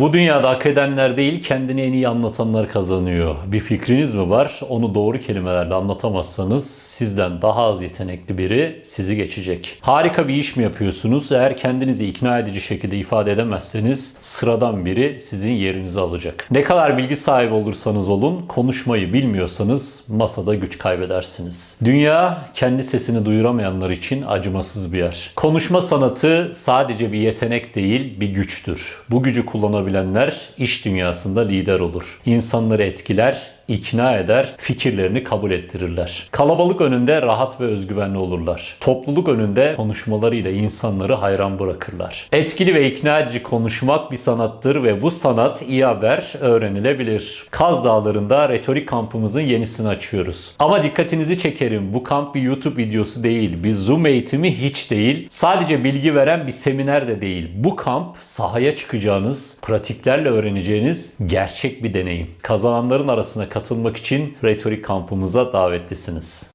Bu dünyada hak edenler değil, kendini en iyi anlatanlar kazanıyor. Bir fikriniz mi var? Onu doğru kelimelerle anlatamazsanız sizden daha az yetenekli biri sizi geçecek. Harika bir iş mi yapıyorsunuz? Eğer kendinizi ikna edici şekilde ifade edemezseniz sıradan biri sizin yerinizi alacak. Ne kadar bilgi sahibi olursanız olun, konuşmayı bilmiyorsanız masada güç kaybedersiniz. Dünya kendi sesini duyuramayanlar için acımasız bir yer. Konuşma sanatı sadece bir yetenek değil, bir güçtür. Bu gücü kullanabilenler iş dünyasında lider olur. İnsanları etkiler, ikna eder, fikirlerini kabul ettirirler. Kalabalık önünde rahat ve özgüvenli olurlar. Topluluk önünde konuşmalarıyla insanları hayran bırakırlar. Etkili ve ikna edici konuşmak bir sanattır ve bu sanat iyi haber öğrenilebilir. Kaz Dağları'nda retorik kampımızın yenisini açıyoruz. Ama dikkatinizi çekerim bu kamp bir YouTube videosu değil, bir Zoom eğitimi hiç değil. Sadece bilgi veren bir seminer de değil. Bu kamp sahaya çıkacağınız, pratiklerle öğreneceğiniz gerçek bir deneyim. Kazananların arasına katılmak için retorik kampımıza davetlisiniz.